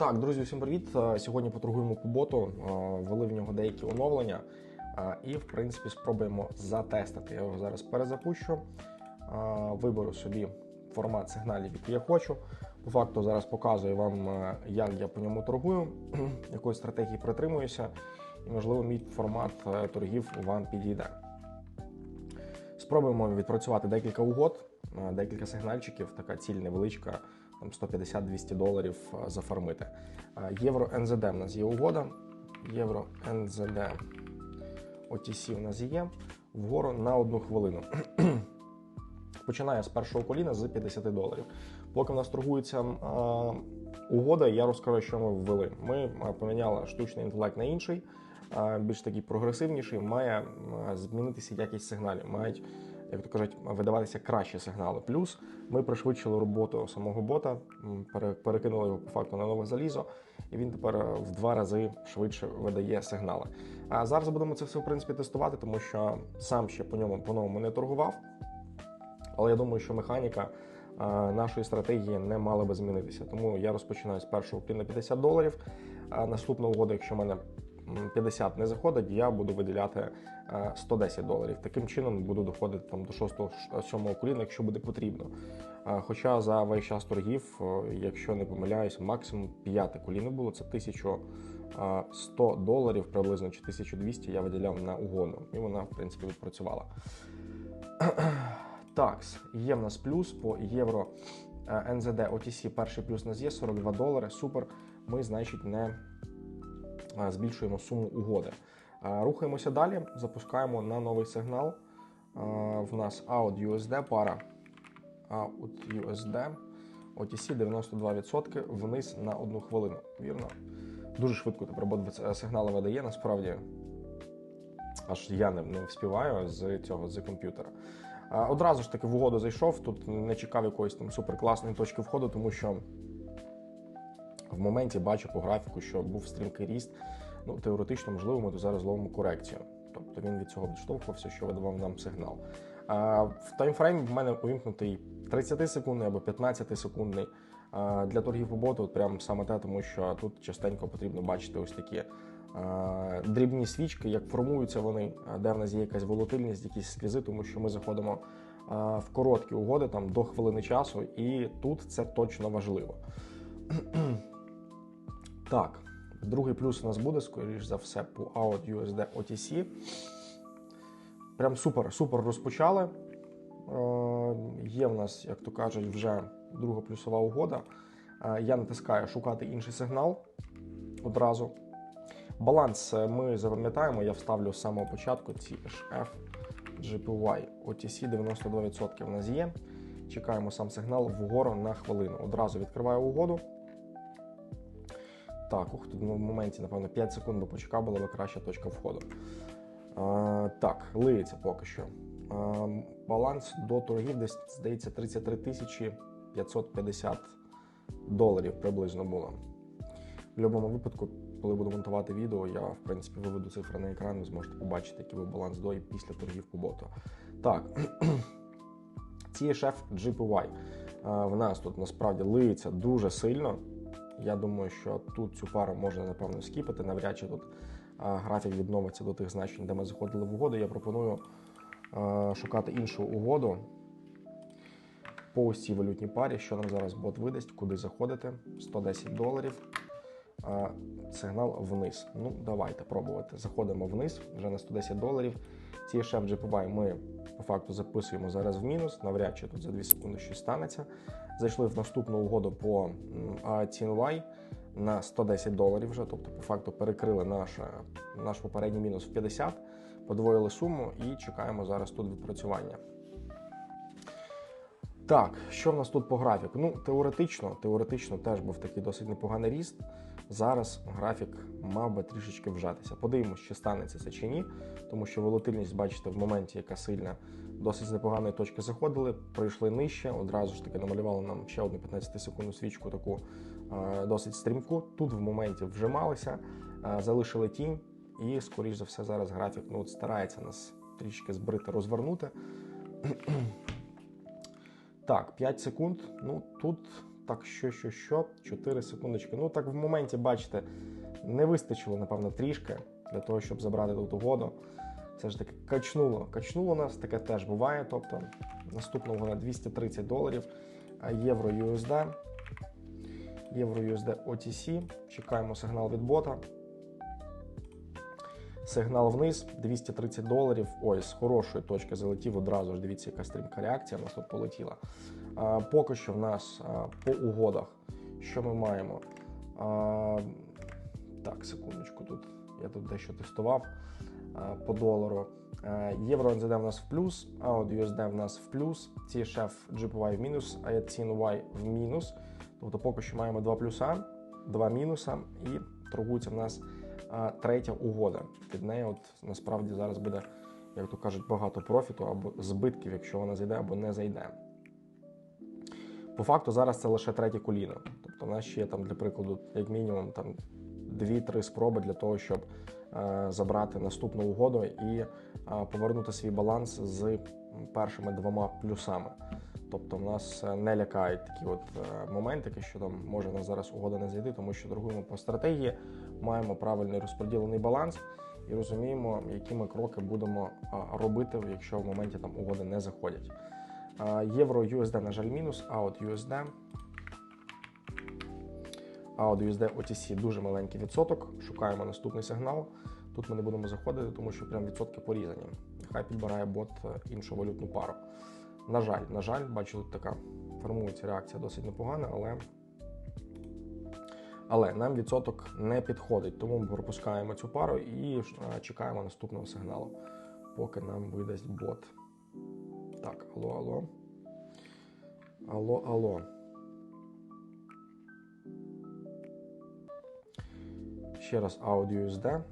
Так, друзі, всім привіт. Е, Сьогодні поторгуємо по боту, е, ввели в нього деякі оновлення е, і, в принципі, спробуємо затестити. Я його зараз перезапущу, виберу собі формат сигналів, який я хочу. По факту зараз показую вам, як я по ньому торгую, якої стратегії притримуюся, і, можливо, мій формат торгів вам підійде. Спробуємо відпрацювати декілька угод, декілька сигнальчиків, така ціль невеличка, 150-200 доларів е, зафармити. Е, Євро НЗД в нас є угода. Євро НЗД OTC в нас є вгору на одну хвилину. Починає з першого коліна з 50 доларів. Поки в нас торгується е, угода, я розкажу, що ми ввели. Ми поміняли штучний інтелект на інший, е, більш такий прогресивніший, має змінитися якість сигналів, мають, як то кажуть, видаватися кращі сигнали. Плюс ми пришвидшили роботу самого бота, перекинули його по факту на нове залізо, і він тепер е, в два рази швидше видає сигнали. А зараз будемо це все в принципі тестувати, тому що сам ще по ньому по-новому не торгував. Але я думаю, що механіка е, нашої стратегії не мала би змінитися. Тому я розпочинаю з першого кліна 50 доларів. Наступна угода, якщо в мене 50 не заходить, я буду виділяти е, 110 доларів. Таким чином буду доходити там до 6-7 коліна, якщо буде потрібно. Е, Хоча за весь час торгів, е, якщо не помиляюсь, максимум 5 коліно було це 1100 доларів приблизно чи 1200 я виділяв на угоду, і вона в принципі відпрацювала. Такс, є в нас плюс по євро е, НЗД OTC. Перший плюс у нас є 42 долари. Супер. Ми, значить, не е, збільшуємо суму угоди. Е, Рухаємося далі, запускаємо на новий сигнал. Е, В нас out USD пара. Out USD OTC 92% вниз на одну хвилину. Вірно? Дуже швидко тепер бот е, сигнали видає. Насправді аж я не, не вспіваю з цього з комп'ютера. Одразу ж таки в угоду зайшов. Тут не чекав якоїсь там суперкласної точки входу, тому що в моменті бачу по графіку, що був стрімкий ріст. Ну, теоретично, можливо, ми тут зараз ловимо корекцію. Тобто він від цього відштовхувався, що видавав нам сигнал. А, в таймфреймі в мене увімкнутий 30 секундний або 15 секундний. А, для торгів по боту от прям саме те, тому що тут частенько потрібно бачити ось такі а, дрібні свічки, як формуються вони, де в нас є якась волатильність, якісь слізи, тому що ми заходимо а, в короткі угоди там до хвилини часу, і тут це точно важливо. Так, другий плюс у нас буде, скоріш за все, по Out USD OTC. Прям супер, супер розпочали. Е, є в нас, як то кажуть, вже друга плюсова угода. Е, я натискаю шукати інший сигнал одразу. Баланс е, ми запам'ятаємо, я вставлю з самого початку CHF GPY OTC 92% у нас є. Чекаємо сам сигнал вгору на хвилину. Одразу відкриваю угоду. Так, ух, тут в моменті, напевно, 5 секунд би почекав, була би краща точка входу. А, так, лиється поки що. А, баланс до торгів десь, здається, 33 тисячі 550 доларів приблизно було. В будь-якому випадку, коли буду монтувати відео, я в принципі виведу цифри на екран, ви зможете побачити, який був баланс до і після торгів по боту. Так, CHF GPY. В нас тут насправді лиється дуже сильно. Я думаю, що тут цю пару можна напевно скіпати. Навряд чи тут графік відновиться до тих значень, де ми заходили в угоду. Я пропоную шукати іншу угоду по ось валютній парі, що нам зараз бот видасть, куди заходити. 110 доларів. Сигнал вниз. Ну, давайте пробувати. Заходимо вниз вже на 110 доларів. Ці шеф GPY ми по факту записуємо зараз в мінус. Навряд чи тут за 2 секунди щось станеться. Зайшли в наступну угоду по м, на 110 доларів вже, тобто по факту перекрили наш, наш попередній мінус в 50, подвоїли суму і чекаємо зараз тут відпрацювання. Так, що в нас тут по графіку? Ну, теоретично, теоретично теж був такий досить непоганий ріст. Зараз графік мав би трішечки вжатися. Подивимось, чи станеться це чи ні, тому що волатильність, бачите, в моменті, яка сильна, досить з непоганої точки заходили, пройшли нижче, одразу ж таки намалювали нам ще одну 15-секундну свічку, таку досить стрімку. Тут в моменті вжималися, залишили тінь, і, скоріш за все, зараз графік ну, от старається нас трішки збрити, розвернути. Так, 5 секунд. Ну тут Так, що, що, що, 4 секундочки. Ну так в моменті, бачите, не вистачило, напевно, трішки для того, щоб забрати тут угоду. Все ж таки качнуло. Качнуло нас, таке теж буває. Тобто наступна угода 230 доларів. Євро USD. Євро USD OTC. Чекаємо сигнал від бота. Сигнал вниз 230 доларів. Ой, з хорошої точки залетів одразу ж. Дивіться, яка стрімка реакція в нас тут полетіла. А, поки що в нас по угодах, що ми маємо? Так, секундочку, тут я тут дещо тестував по долару. А, Євро НЗД в нас в плюс, аут USD в нас в плюс, TSF GPY в мінус, а Y в мінус. Тобто поки що маємо два плюса, два мінуса, і торгується в нас третя угода. Під нею от насправді зараз буде, як то кажуть, багато профіту або збитків, якщо вона зайде або не зайде. По факту зараз це лише третє коліно. Тобто, у нас ще там, для прикладу, як мінімум, там 2-3 спроби для того, щоб е, забрати наступну угоду і е, повернути свій баланс з першими двома плюсами. Тобто, в нас е, не лякають такі от е, моментики, що там може нас зараз угода не зайти, тому що торгуємо по стратегії, маємо правильний розподілений баланс і розуміємо, які ми кроки будемо е, робити, якщо в моменті там угоди не заходять. Євро USD, на жаль, мінус, аут USD. Аут USD OTC дуже маленький відсоток. Шукаємо наступний сигнал. Тут ми не будемо заходити, тому що прям відсотки порізані. Нехай підбирає бот е, іншу валютну пару. На жаль, на жаль, бачу, тут така формується реакція досить непогана, але але нам відсоток не підходить, тому ми пропускаємо цю пару і е, чекаємо наступного сигналу, поки нам видасть бот. Так, алло, алло. Алло, алло. Ще раз Audio USD.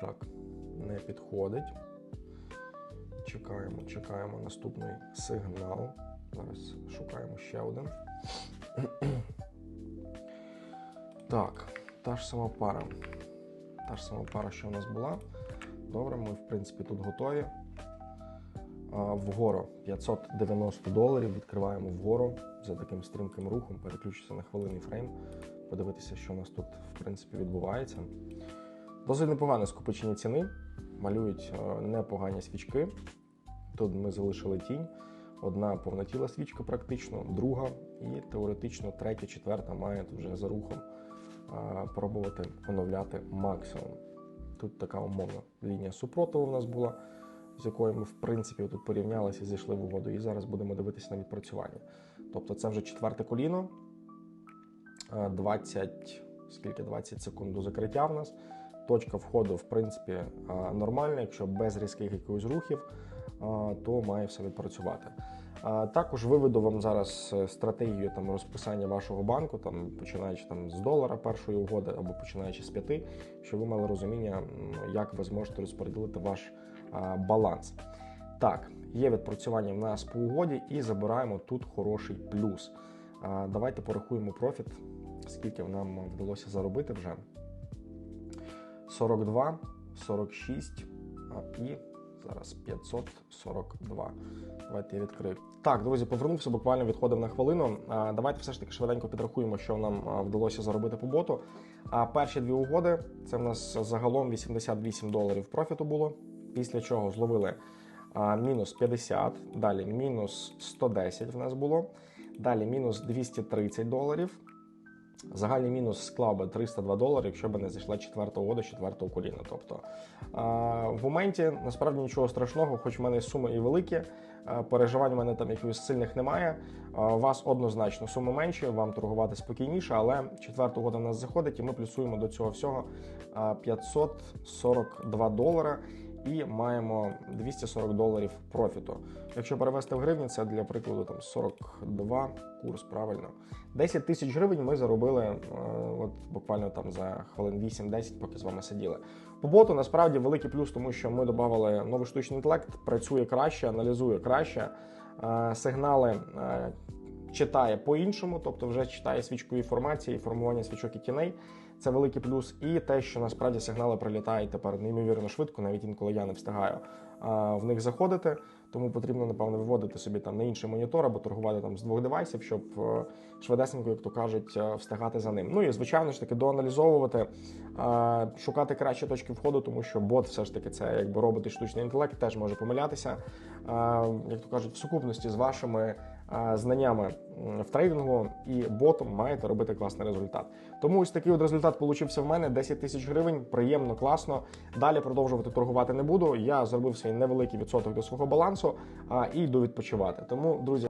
Так, не підходить. Чекаємо, чекаємо наступний сигнал. Зараз шукаємо ще один. Так, та ж сама пара. Та ж сама пара, що у нас була. Добре, ми, в принципі, тут готові. Вгору 590 доларів. Відкриваємо вгору за таким стрімким рухом. Переключуся на хвилинний фрейм, подивитися, що у нас тут в принципі відбувається. Досить непогане скопичення ціни. Малюють непогані свічки. Тут ми залишили тінь. Одна повнотіла свічка, практично, друга, і теоретично третя, четверта має вже за рухом пробувати оновляти максимум. Тут така умовна лінія супротиву в нас була, з якою ми, в принципі, тут порівнялися і зайшли в угоду. І зараз будемо дивитися на відпрацювання. Тобто, це вже четверте коліно, 20, скільки 20 секунд до закриття в нас. Точка входу, в принципі, нормальна, якщо без різких якихось рухів, то має все відпрацювати. Також виведу вам зараз е, стратегію там розписання вашого банку, там починаючи там з долара першої угоди або починаючи з п'яти, щоб ви мали розуміння, як ви зможете розподілити ваш баланс. Так, є відпрацювання в нас по угоді і забираємо тут хороший плюс. Давайте порахуємо профіт, скільки нам вдалося заробити вже. 42, 46 і зараз 542. Давайте я відкрию. Так, друзі, повернувся, буквально відходив на хвилину. Давайте все ж таки швиденько підрахуємо, що нам вдалося заробити по боту. А перші дві угоди це в нас загалом 88 доларів профіту було. Після чого зловили мінус 50, далі мінус 110 в нас було. Далі мінус 230 доларів. Загальний мінус склав би 302 долари, якщо б не зайшла четверта угода з четвертого коліна. Тобто в моменті насправді нічого страшного, хоч в мене суми і великі, переживань в мене там якихось сильних немає. У вас однозначно суми менші, вам торгувати спокійніше, але четверта угода в нас заходить, і ми плюсуємо до цього всього 542 долара і маємо 240 доларів профіту. Якщо перевести в гривні, це для прикладу там 42 курс, правильно. 10 тисяч гривень ми заробили е, от буквально там за хвилин 8-10, поки з вами сиділи. По боту насправді великий плюс, тому що ми додали новий штучний інтелект, працює краще, аналізує краще. Е, сигнали е, читає по-іншому, тобто вже читає свічкові формації, формування свічок і тіней. Це великий плюс. І те, що насправді сигнали прилітають тепер неймовірно швидко, навіть інколи я не встигаю в них заходити. Тому потрібно, напевно, виводити собі там на інший монітор або торгувати там з двох девайсів, щоб е, швидесенько, як то кажуть, е, встигати за ним. Ну і звичайно ж таки доаналізовувати, шукати кращі точки входу, тому що бот все ж таки це якби робот і штучний інтелект теж може помилятися. Як то кажуть, в сукупності з вашими знаннями в трейдингу і ботом маєте робити класний результат. Тому ось такий от результат получився в мене 10 тисяч гривень. Приємно, класно. Далі продовжувати торгувати не буду. Я зробив свій невеликий відсоток до свого балансу і йду відпочивати. Тому, друзі.